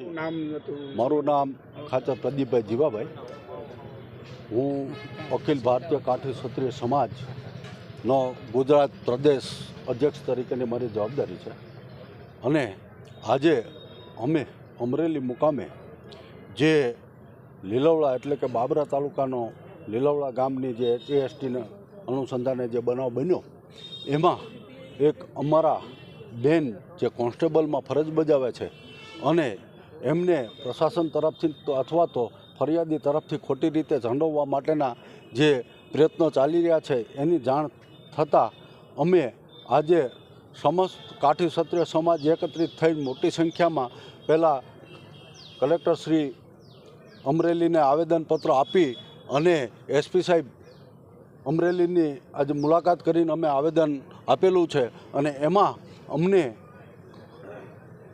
મારું નામ ખાચર પ્રદીપભાઈ જીવાભાઈ. હું અખિલ ભારતીય કાઠી ક્ષત્રિય સમાજનો ગુજરાત પ્રદેશ અધ્યક્ષ તરીકેની મારી જવાબદારી છે. અને આજે અમે અમરેલી મુકામે જે લીલવડા એટલે કે બાબરા તાલુકાનો લીલવડા ગામની જે એસટીના અનુસંધાને જે બનાવ બન્યો, એમાં એક અમારા બેન જે કોન્સ્ટેબલમાં ફરજ બજાવે છે અને એમને પ્રશાસન તરફથી અથવા તો ફરિયાદી તરફથી ખોટી રીતે ઝંડવવા માટેના જે પ્રયત્નો ચાલી રહ્યા છે, એની જાણ થતાં અમે આજે સમસ્ત કાઠી ક્ષત્રિય સમાજ એકત્રિત થઈ મોટી સંખ્યામાં પહેલાં કલેક્ટર શ્રી અમરેલીને આવેદનપત્ર આપી અને એસપી સાહેબ અમરેલીની આજે મુલાકાત કરીને અમે આવેદન આપેલું છે અને એમાં અમને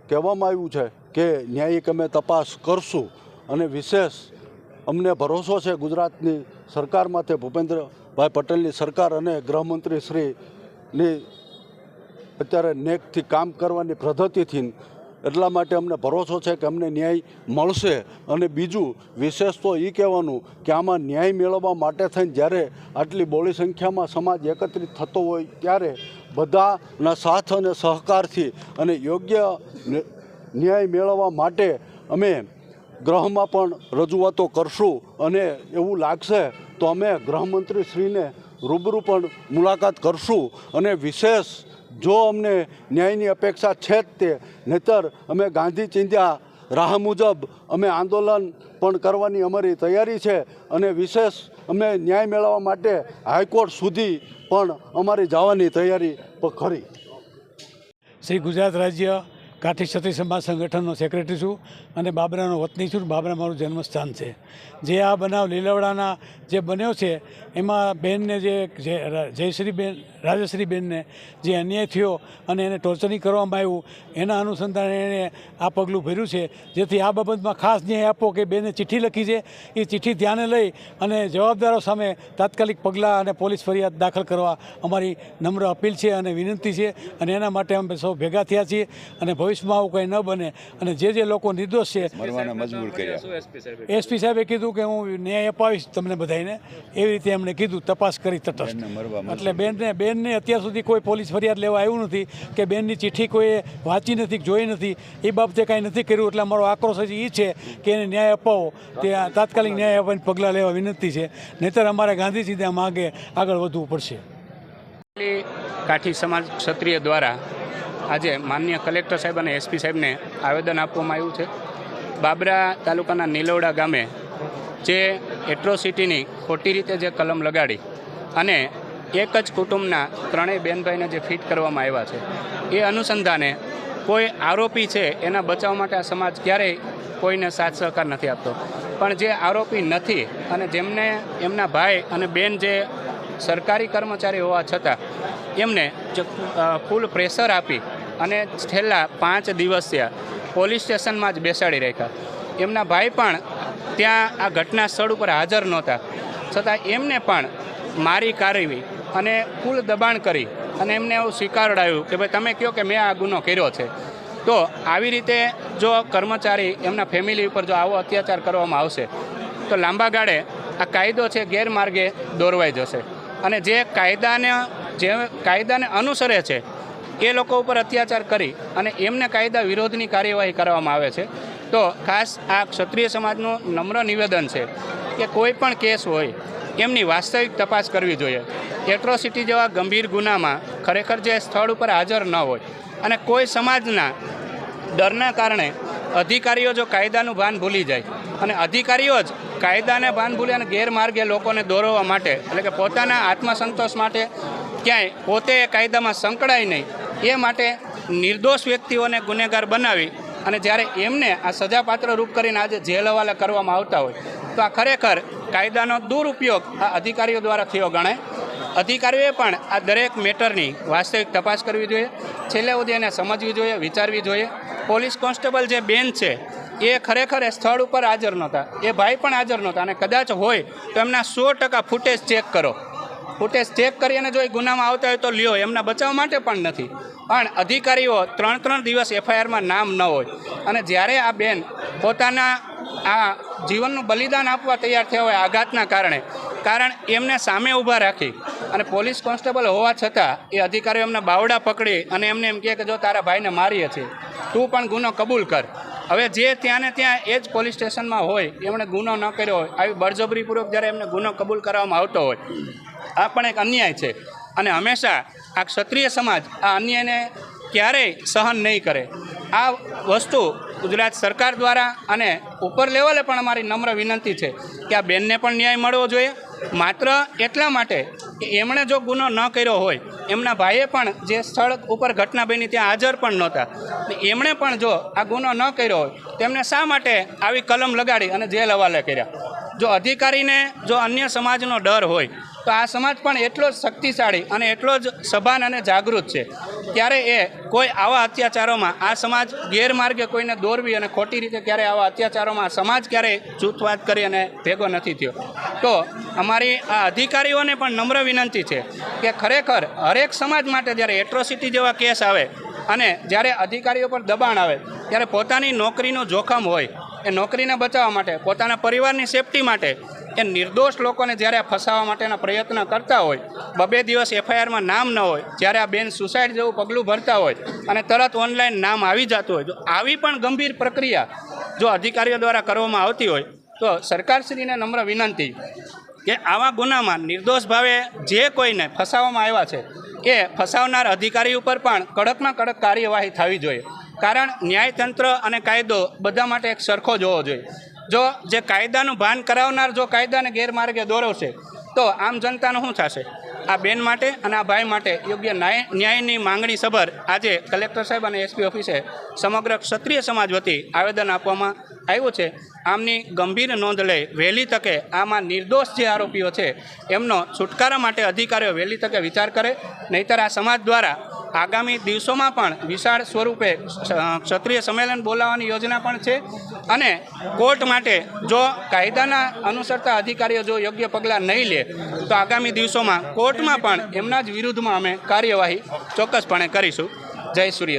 કહેવામાં આવ્યું છે કે ન્યાયિક અમે તપાસ કરશું અને વિશેષ અમને ભરોસો છે ગુજરાતની સરકાર માથે ભૂપેન્દ્રભાઈ પટેલની સરકાર અને ગૃહમંત્રી શ્રીની અત્યારે નેકથી કામ કરવાની પદ્ધતિથી એટલા માટે અમને ભરોસો છે કે અમને ન્યાય મળશે. અને બીજું, વિશેષ તો એ કહેવાનું કે આમાં ન્યાય મેળવવા માટે થઈને જ્યારે આટલી બોળી સંખ્યામાં સમાજ એકત્રિત થતો હોય ત્યારે બધાના સાથ અને સહકારથી અને યોગ્ય ન્યાય મેળવવા માટે અમે ગ્રહમાં પણ રજૂઆતો કરશું અને એવું લાગશે તો અમે ગૃહમંત્રી શ્રીને રૂબરૂ પણ મુલાકાત કરશું અને વિશેષ જો અમને ન્યાયની અપેક્ષા છે જ તે, નહીતર અમે ગાંધી ચિંધ્યા રાહ મુજબ અમે આંદોલન પણ કરવાની અમારી તૈયારી છે અને વિશેષ અમે ન્યાય મેળવવા માટે હાઈકોર્ટ સુધી પણ અમારી જવાની તૈયારી ખરી. શ્રી ગુજરાત રાજ્ય કાઠી ક્ષત્રિય સમાજ સંગઠનનો સેક્રેટરી છું અને બાબરાનો વતની છું. બાબરા મારું જન્મસ્થાન છે. જે આ બનાવ લીલવડાના જે બન્યો છે, એમાં બેનને જે જયશ્રીબેન, રાજશ્રીબેનને જે અન્યાય થયો અને એને ટોર્ચરિંગ કરવામાં આવ્યું, એના અનુસંધાને એણે આ પગલું ભર્યું છે. જેથી આ બાબતમાં ખાસ ન્યાય આપો કે બેને ચિઠ્ઠી લખી છે. એ ચિઠ્ઠી ધ્યાને લઈ અને જવાબદારો સામે તાત્કાલિક પગલાં અને પોલીસ ફરિયાદ દાખલ કરવા અમારી નમ્ર અપીલ છે અને વિનંતી છે. અને એના માટે અમે સૌ ભેગા થયા છીએ અને ભવિષ્યમાં આવું કંઈ ન બને. અને જે જે લોકો નિર્દોષ છે મજબૂર કર્યા. એસપી સાહેબે કીધું? કે હું ન્યાય અપાવીશ તમને બધાને એવી રીતે એમણે કીધું તપાસ કરી તટસ્થ. એટલે બેનને બેનને અત્યાર સુધી કોઈ પોલીસ ફરિયાદ લેવા આવ્યું નથી કે બેનની ચિઠ્ઠી કોઈએ વાંચી નથી જોઈ નથી. એ બાબતે કાંઈ નથી કર્યું એટલે અમારો આક્રોશ હજી એ છે કે એને ન્યાય અપાવો. તે તાત્કાલિક ન્યાય આપવાની પગલાં લેવા વિનંતી છે. નહીતર અમારે ગાંધી સીધા માગે આગળ વધવું પડશે. કાઠી સમાજ ક્ષત્રિય દ્વારા આજે માન્ય કલેક્ટર સાહેબ અને એસપી સાહેબને આવેદન આપવામાં આવ્યું છે. બાબરા તાલુકાના નીલવડા ગામે જે એટ્રોસિટીની ખોટી રીતે જે કલમ લગાડી અને એક જ કુટુંબના ત્રણેય બેનભાઈને જે ફિટ કરવામાં આવ્યા છે, એ અનુસંધાને કોઈ આરોપી છે એના બચાવ માટે આ સમાજ ક્યારેય કોઈને સાથ સહકાર નથી આપતો. પણ જે આરોપી નથી અને જેમને એમના ભાઈ અને બેન જે સરકારી કર્મચારી હોવા છતાં એમને જે ફૂલ પ્રેશર આપી અને છેલ્લા પાંચ દિવસ પોલીસ સ્ટેશનમાં જ બેસાડી રાખ્યા. એમના ભાઈ પણ ત્યાં આ ઘટના સ્થળ ઉપર હાજર નહોતા. છતાં એમને પણ મારી કારવી અને કુલ દબાણ કરી અને એમને એવું સ્વીકારડાયું કે ભાઈ તમે કહો કે મેં આ ગુનો કર્યો છે. તો આવી રીતે જો કર્મચારી એમના ફેમિલી ઉપર જો આવો અત્યાચાર કરવામાં આવશે, તો લાંબા ગાળે આ કાયદો છે ગેરમાર્ગે દોરવાઈ જશે. અને જે કાયદાને જે કાયદાને અનુસરે છે એ લોકો ઉપર અત્યાચાર કરી અને એમને કાયદા વિરોધની કાર્યવાહી કરવામાં આવે છે. તો ખાસ આ ક્ષત્રિય સમાજનું નમ્ર નિવેદન છે કે કોઈ પણ કેસ હોય, એમની વાસ્તવિક તપાસ કરવી જોઈએ. એટ્રોસિટી જેવા ગંભીર ગુનામાં ખરેખર જે સ્થળ ઉપર હાજર ન હોય અને કોઈ સમાજના ડરના કારણે અધિકારીઓ જો કાયદાનું ભાન ભૂલી જાય અને અધિકારીઓ જ કાયદાને ભાન ભૂલી અને ગેરમાર્ગે લોકોને દોરવા માટે, એટલે કે પોતાના આત્મસંતોષ માટે ક્યાંય પોતે એ કાયદામાં સંકળાય નહીં એ માટે નિર્દોષ વ્યક્તિઓને ગુનેગાર બનાવી અને જ્યારે એમને આ સજાપાત્ર રૂપ કરીને આજે જેલ હવાલે કરવામાં આવતા હોય, તો આ ખરેખર કાયદાનો દુરુપયોગ આ અધિકારીઓ દ્વારા થયો ગણાય. અધિકારીઓએ પણ આ દરેક મેટરની વાસ્તવિક તપાસ કરવી જોઈએ, છેલ્લે સુધી એને સમજવી જોઈએ, વિચારવી જોઈએ. પોલીસ કોન્સ્ટેબલ જે બેન છે, એ ખરેખર એ સ્થળ ઉપર હાજર નહોતા. એ ભાઈ પણ હાજર નહોતા અને કદાચ હોય તો એમના સો ટકા ફૂટેજ ચેક કરો. ફૂટેજ ચેક કરી અને જો એ ગુનામાં આવતા હોય તો લ્યો, એમના બચાવ માટે પણ નથી. પણ અધિકારીઓ ત્રણ ત્રણ દિવસ એફઆઈઆરમાં નામ ન હોય. અને જ્યારે આ બેન પોતાના આ જીવનનું બલિદાન આપવા તૈયાર થયા હોય આઘાતના કારણે, કારણ એમને સામે ઊભા રાખી અને પોલીસ કોન્સ્ટેબલ હોવા છતાં એ અધિકારીઓ એમના બાવડા પકડી અને એમને એમ કહે કે જો તારા ભાઈને મારીએ છીએ, તું પણ ગુનો કબૂલ કર. હવે જે ત્યાં ને ત્યાં એ જ પોલીસ સ્ટેશનમાં હોય, એમણે ગુનો ન કર્યો હોય, આવી બળજબરીપૂર્વક જ્યારે એમને ગુનો કબૂલ કરવામાં આવતો હોય આ પણ એક અન્યાય છે. અને હંમેશા આ ક્ષત્રિય સમાજ આ અન્યાયને ક્યારેય સહન નહીં કરે. આ વસ્તુ ગુજરાત સરકાર દ્વારા અને ઉપર લેવલે પણ અમારી નમ્ર વિનંતી છે કે આ બેનને પણ ન્યાય મળવો જોઈએ. માત્ર એટલા માટે કે એમણે જો ગુનો ન કર્યો હોય, એમના ભાઈએ પણ જે સ્થળ ઉપર ઘટના બની ત્યાં હાજર પણ નહોતા. એમણે પણ જો આ ગુનો ન કર્યો હોય, તેમને શા માટે આવી કલમ લગાડી અને જેલ હવાલે કર્યા? જો અધિકારીને જો અન્ય સમાજનો ડર હોય, તો આ સમાજ પણ એટલો જ શક્તિશાળી અને એટલો જ સભાન અને જાગૃત છે. ત્યારે એ કોઈ આવા અત્યાચારોમાં, આ સમાજ ગેરમાર્ગે કોઈને દોરવી અને ખોટી રીતે ક્યારેય આવા અત્યાચારોમાં સમાજ ક્યારેય જૂથવાદ કરી અને ભેગો નથી થયો. તો અમારી આ અધિકારીઓને પણ નમ્ર વિનંતી છે કે ખરેખર હરેક સમાજ માટે જ્યારે એટ્રોસિટી જેવા કેસ આવે અને જ્યારે અધિકારીઓ પર દબાણ આવે, ત્યારે પોતાની નોકરીનું જોખમ હોય એ નોકરીને બચાવવા માટે, પોતાના પરિવારની સેફટી માટે, એ નિર્દોષ લોકોને જ્યારે ફસાવવા માટેના પ્રયત્ન કરતા હોય, બબે દિવસ એફઆઈઆરમાં નામ ન હોય, જ્યારે આ બેન સુસાઇડ જેવું પગલું ભરતા હોય અને તરત ઓનલાઈન નામ આવી જતું હોય તો આવી પણ ગંભીર પ્રક્રિયા જો અધિકારીઓ દ્વારા કરવામાં આવતી હોય, તો સરકારશ્રીને નમ્ર વિનંતી કે આવા ગુનામાં નિર્દોષ ભાવે જે કોઈને ફસાવવામાં આવ્યા છે, એ ફસાવનાર અધિકારી ઉપર પણ કડકમાં કડક કાર્યવાહી થવી જોઈએ. કારણ ન્યાયતંત્ર અને કાયદો બધા માટે એક સરખો જ હોવો જોઈએ. જો જે કાયદાનું ભાન કરાવનાર જો કાયદાને ગેરમાર્ગે દોરવશે, તો આમ જનતાનું શું થશે? આ બેન માટે અને આ ભાઈ માટે યોગ્ય ન્યાય, ન્યાયની માંગણી સભર આજે કલેક્ટર સાહેબ અને એસપી ઓફિસે સમગ્ર ક્ષત્રિય સમાજ વતી આવેદન આપવામાં આવ્યું છે. આમની ગંભીર નોંધ લઈ વહેલી તકે આમાં નિર્દોષ જે આરોપીઓ છે, એમનો છુટકારા માટે અધિકારીઓ વહેલી તકે વિચાર કરે, નહીતર આ સમાજ દ્વારા આગામી દિવસોમાં પણ વિશાળ સ્વરૂપે ક્ષત્રિય સંમેલન બોલાવવાની યોજના પણ છે. અને કોર્ટ માટે જો કાયદાના અનુસરતા અધિકારીઓ જો યોગ્ય પગલાં નહીં લે, તો આગામી દિવસોમાં કોર્ટમાં પણ એમના જ વિરુદ્ધમાં અમે કાર્યવાહી ચોક્કસપણે કરીશું. જય સૂર્ય